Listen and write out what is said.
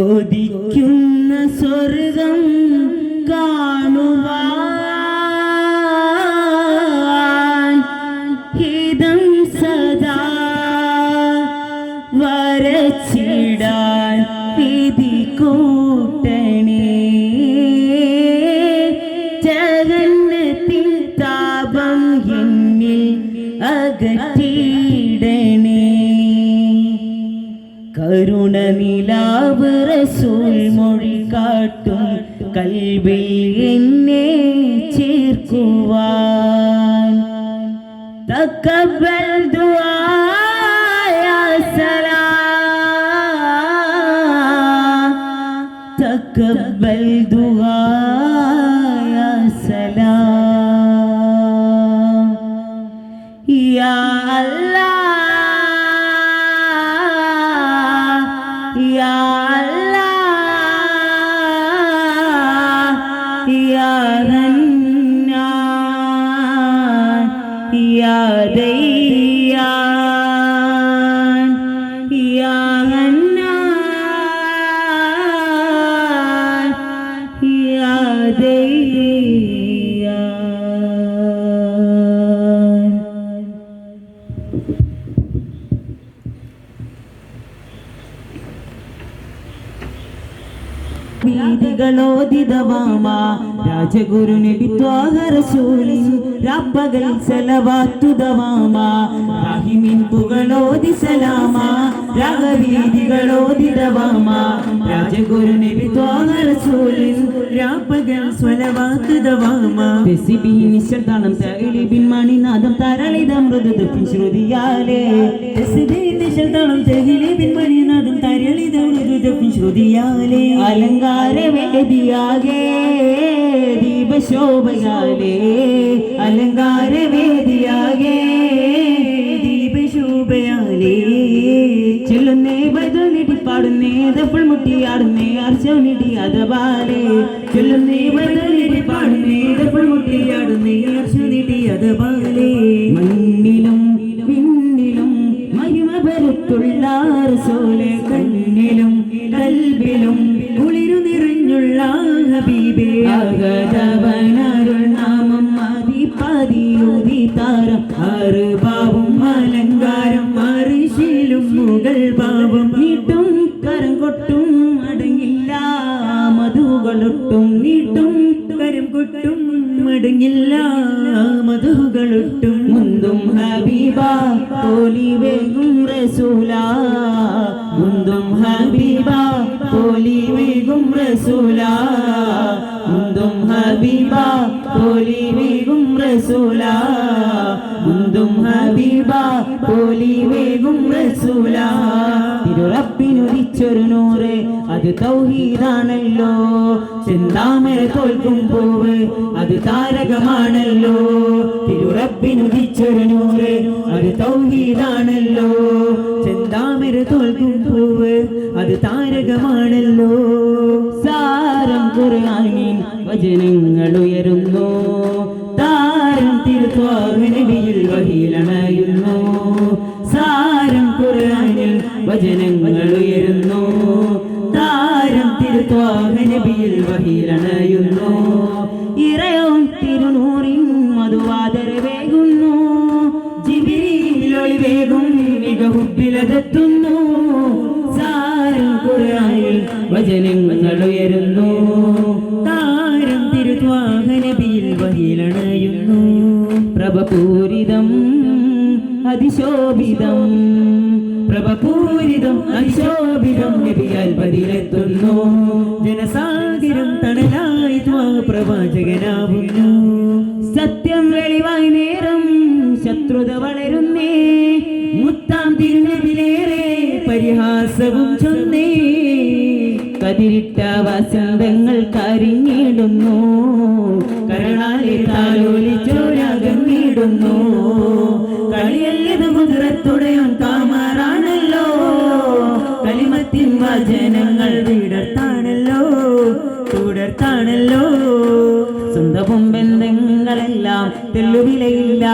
കൊതിക്കുന്ന സ്വർഗം കാണുവാൻ ഹിതം സദാ വരച്ചിടാൻ വിധി കൂട്ടണേ. ജഗന്നത്തിൽ താപം എന്നിൽ അകറ്റിയിടണേ കരുണ നിലാവ് റസൂൽ മൊഴി കാട്ടും. കൽവിൽ എന്നെ ചേർക്കുവാൻ. തക്കബൽ ദുആയ സലാം. തക്കബൽ ദുആയ யாதை വീതികളോദിതവാമ റാഹിമിൻ പുകളോദി സലാമ. രാഗവീതികളോദിതവാമ നിശബ്ദാനം തകിലിബിൻ മണിനാദം തരളിത ശ്രുതിയാലേ. നിശബ്ദാനം തകിലിബിൻ മൃദുദുഃഖിൻ ശ്രുതിയാലേ ദീപശോഭയാലേ. അലങ്കാരവേദിയാകെ ദീപശോഭയാലേ. ചെല്ലുന്നേ ബദലിടി പാടുന്നേ ദഫൾ മുട്ടിയാടുന്നേ അർച്ചം നീട്ടി അതപാലേ ചെല്ലുന്നേ നീട്ടി പാടുന്നേ ദഫൾ മുട്ടിയാടുന്നേ അർച്ചം നീട്ടി മണ്ണിലും പിന്നിലും മഹിമ പരത്തുള്ള റസൂലെ കണ്ണിലും ഹബീബേ അകതവനരുൾ നാമം മതി പതിയുതി താരം അറുപാവും അലങ്കാരം അറിശീലും മുകൾ നീട്ടും കരം കൊട്ടും അടങ്ങില്ല മധുകളൊട്ടും നീട്ടും കരം കൊട്ടും മടങ്ങില്ല മധുകളൊട്ടും. മുന്തും ഹബീബ പോലി വേഗും റസൂല. ഹബീബ പോലി വേഗും റസൂല. മുന്തും ഹബീബ പോലി വേഗും റസൂല. മുന്തും ഹബീബ പോലി വേഗും റസൂല. തിരുറപ്പിനുദിച്ചൊരു നൂറ് അത് തൗഹീദാണല്ലോ. ചെന്താമര തോൽക്കും പൂവ് അത് താരകമാണല്ലോ. തിരുറപ്പിനുദിച്ചൊരു നൂറ് അത് തൗഹീദാണല്ലോ. ചെന്താമര തോൽക്കും പൂവ് അത് താരകമാണല്ലോ. സാരം ഖുർആനിൻ വചനങ്ങൾ ഉയരുന്നു താരം തിരുത്വാഹനബിയിൽ വഹിലണയുന്നു. സാരം ഖുർആനിൽ വചനങ്ങൾ ഉയരുന്നു താരം തിരുത്വാഹനബിയിൽ വഹിലണയുന്നു. ഇറയോൻ തിരുനൂറിൻ മധുവാദരവേകുന്നു. ജിബിരിയിലൊളി വേഗം മികഹുബിലതെത്തുന്നു സാരം പ്രഭപൂരിതം അതിശോഭിതം. പ്രഭപൂരിതം അതിശോഭിതം നബിയാൽ പതിലെത്തുന്നു ജനസാഗരം തണലായി പ്രവാചകനാവുന്നു. സത്യം വെളിവായി നേരം ശത്രുത വളരുന്നേ. മുത്താം തിരുനബിലേറെ പരിഹാസവും ചൊന്നേ. കതിരിട്ട വസന്തങ്ങൾ കരിഞ്ഞിടുന്നു. കരണാലെ താലോലിച്ചോരകന്നിടുന്നു കളിയല്ലത് കുതിരത്തുടയും താമാറാണല്ലോ. കളിമത്തിൻ വചനങ്ങൾ വിടർത്താണല്ലോ. തുടർത്താണല്ലോ. സ്വന്തവും ബന്ധങ്ങളെല്ലാം തെല്ലുവിലയില്ല.